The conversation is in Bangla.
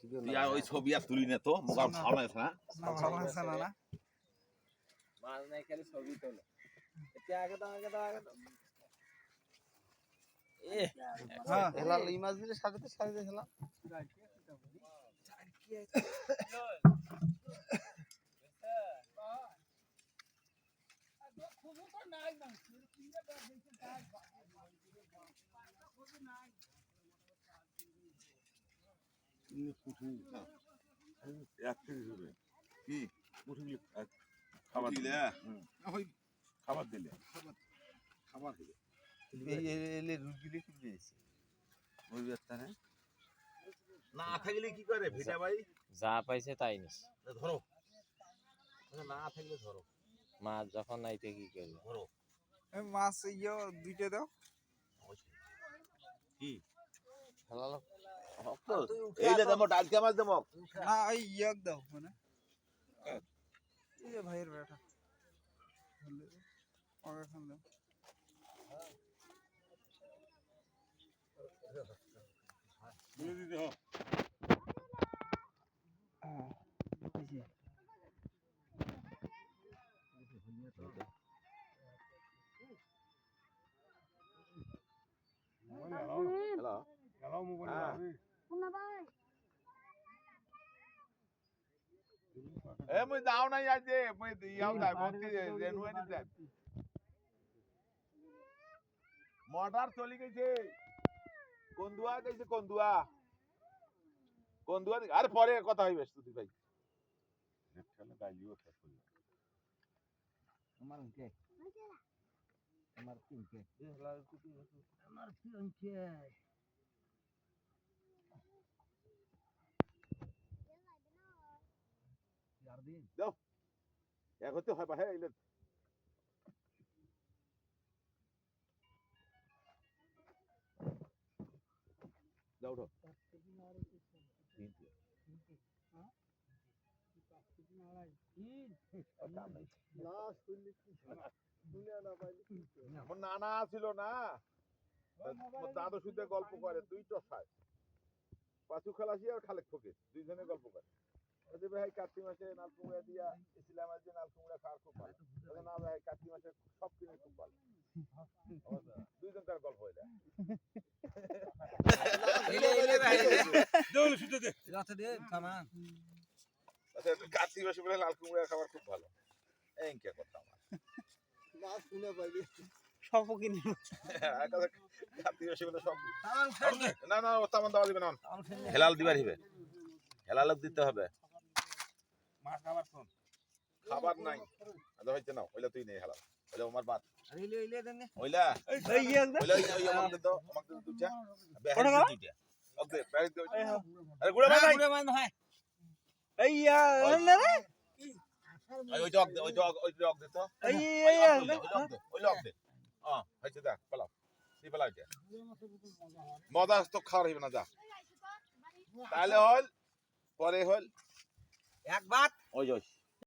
তুই আর ওই ছবি আর তুলি নে তো মোকাম ভালো লাগছে না? ভালো লাগছে না না। মাছ নাই খালি ছবি তোলো। এটা আগে দাও আগে দাও আগে দাও। এ হ্যাঁ। হেলা এই মাছ দিলে সাথে দিলে ওই খাবার দিলে। খাবার দিলে এই এলে রুগিলে কি দিয়েছে ওই ব্যস্তা না না থাকলে কি করে ভিটা ভাই? যা পাইছে তাই নিস। ধরো। না থাকলে ধরো। মাছ যখন নাইতে কি করবে? এই মাছ ইয়ে দুইটা দাও। কি? হেলা এই যে দেবো ডালকা মাছ দেবো। না ওই ইয়ে দাও মানে। এই যে ভাইয়ের বেটা। খান দাও। হ্যালো এ মুই দাও নাই আজ যে মুই দিয়াও যাই মন্তি রেনুয়ানি দেন মোটর চলি গেছে। কন্দুয়া গেছে কন্দুয়া। কন্দুয়া আরে পরে কথা হইবে স্তুতি ভাই। আমার কে? আমার তিন কে আমার তিন আমার নানা ছিল না। দাদু শুদ্ধ গল্প করে, দুইটা সাই পাঁচু খালাসি আর খালেক ফকির, দুইজনে গল্প করে। ওই ভাই কার্তিক মাসে নালকুমড়া দিয়া ইসলাম আছে নালকুমড়া খাওয়ার খুব ভালো। বলে, না ভাই কার্তিক মাসে সব কিনে খুব ভালো। দুইজন তার গল্প হয়ে যায় আচ্ছা, কার্তিক মাসে বলে লাল কুমড়া খাবার খুব ভালো। এই কে করতাম মাছ শুনে পাইলি সব কিনে কার্তিক মাসে বলে সব না না ও তামান দেওয়া দিবে না হেলাল দিবার হিবে। হেলাল দিতে হবে। মাছ খাবার শোন। খাবার নাই। আদা হইতে না ওইলা তুই নেই ওইলা আমার বাদ। আইলে আইলে দেন ওইলা ইয়ে ওইলা আমাকে আমাকে দুইটা। ওকে দাও আরে গুড়া ভাই এই ইয়া না। রে ওই ওই ওই ওই দে তো। এই ওই ইয়া দে, ওই লগ দে দে। হ্যাঁ হইছে পালাও। মজা তো খাওয়ার হইবে না যা। তাহলে হল পরে হল এক বাত। ওই জয়